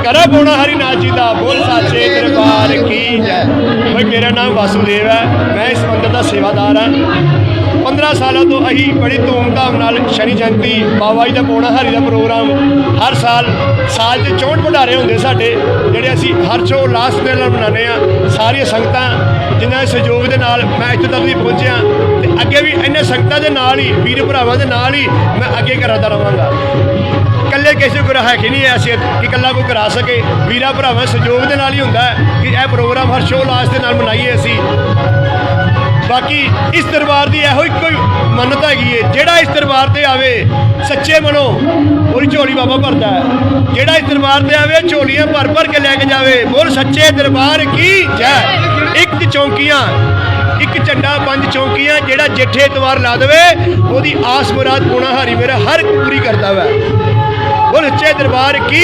ਜੈਕਾਰਾ ਪੋਣਾ ਹਰੀ ਨਾਥ ਜੀ ਦਾ। ਬੋਲ ਸਾਚੇ ਦਰਬਾਰ ਕੀ ਜੈ। ਬਈ ਮੇਰਾ ਨਾਮ ਵਾਸੂਦੇਵ ਹੈ। ਮੈਂ ਇਸ ਮੰਦਰ ਦਾ ਸੇਵਾਦਾਰ ਹਾਂ। 15 ਸਾਲਾਂ ਤੋਂ ਅਸੀਂ ਬੜੀ ਧੂਮਧਾਮ ਨਾਲ ਸ਼ਨੀ ਜਯੰਤੀ ਬਾਬਾ ਜੀ ਦਾ ਪੋਣਾ ਹਰੀ ਦਾ ਪ੍ਰੋਗਰਾਮ। ਹਰ ਸਾਲ ਸਾਲ ਦੇ 64 ਭੰਡਾਰੇ ਹੁੰਦੇ ਸਾਡੇ, ਜਿਹੜੇ ਅਸੀਂ ਹਰ ਚੋ ਲਾਸਟ ਦੇ ਨਾਲ ਮਨਾਉਂਦੇ ਆ ਸਾਰੀਆਂ ਸੰਗਤਾਂ ਜਿਨ੍ਹਾਂ ਦੇ ਸਹਿਯੋਗ ਦੇ ਨਾਲ ਮੈਂ ਇੱਥੇ ਤੱਕ ਵੀ ਪਹੁੰਚਿਆ। ਤੇ ਅੱਗੇ ਵੀ ਇੰਨੇ ਸੰਗਤਾਂ ਦੇ ਨਾਲ ਹੀ, ਵੀਰ ਭਰਾਵਾਂ ਦੇ ਨਾਲ ਹੀ ਮੈਂ ਅੱਗੇ ਕਰਦਾ ਰਵਾਂਗਾ। ਕਿਸੇ ਨਹੀਂ ਐਸੇ ਕਿ ਇਕੱਲਾ ਕੋਈ ਕਰਾ ਸਕੇ? ਵੀਰਾ ਭਰਾਵਾਂ, ਸਹਿਯੋਗ ਦੇ ਨਾਲ ਹੀ ਹੁੰਦਾ ਕਿ ਇਹ ਪ੍ਰੋਗਰਾਮ ਹਰ ਸ਼ੋਅ ਲਾਸ ਦੇ ਨਾਲ ਮਨਾਈਏ ਅਸੀਂ। ਬਾਕੀ ਇਸ ਦਰਬਾਰ ਦੀ ਇਹੋ ਹੀ ਕੋਈ ਮੰਨਤ ਹੈਗੀ ਏ, ਜਿਹੜਾ ਇਸ ਦਰਬਾਰ ਤੇ ਆਵੇ, ਸੱਚੇ ਮਨੋਂ ਉਹਦੀ ਝੋਲੀ ਬਾਬਾ ਭਰਦਾ ਹੈ। ਜਿਹੜਾ ਇਸ ਦਰਬਾਰ ਤੇ ਆਵੇ, ਝੋਲੀਆਂ ਭਰ ਭਰ ਕੇ ਲੈ ਕੇ ਜਾਵੇ, ਬੋਲ ਸੱਚੇ ਦਰਬਾਰ ਕੀ ਜੈ। ਇੱਕ ਚੌਂਕੀਆਂ, ਇੱਕ ਝੰਡਾ, ਪੰਜ ਚੌਂਕੀਆਂ, ਜਿਹੜਾ ਜੇਠੇ ਇਤਵਾਰ ਲਾ ਦੇਵੇ, ਉਹਦੀ ਆਸ ਮੁਰਾਦ ਪੁਣਾ ਹਾਰੀ ਮੇਰਾ ਹਰ ਪੂਰੀ ਕਰਦਾ ਵਾ। ਬੋਲ ਦਰਬਾਰ ਕੀ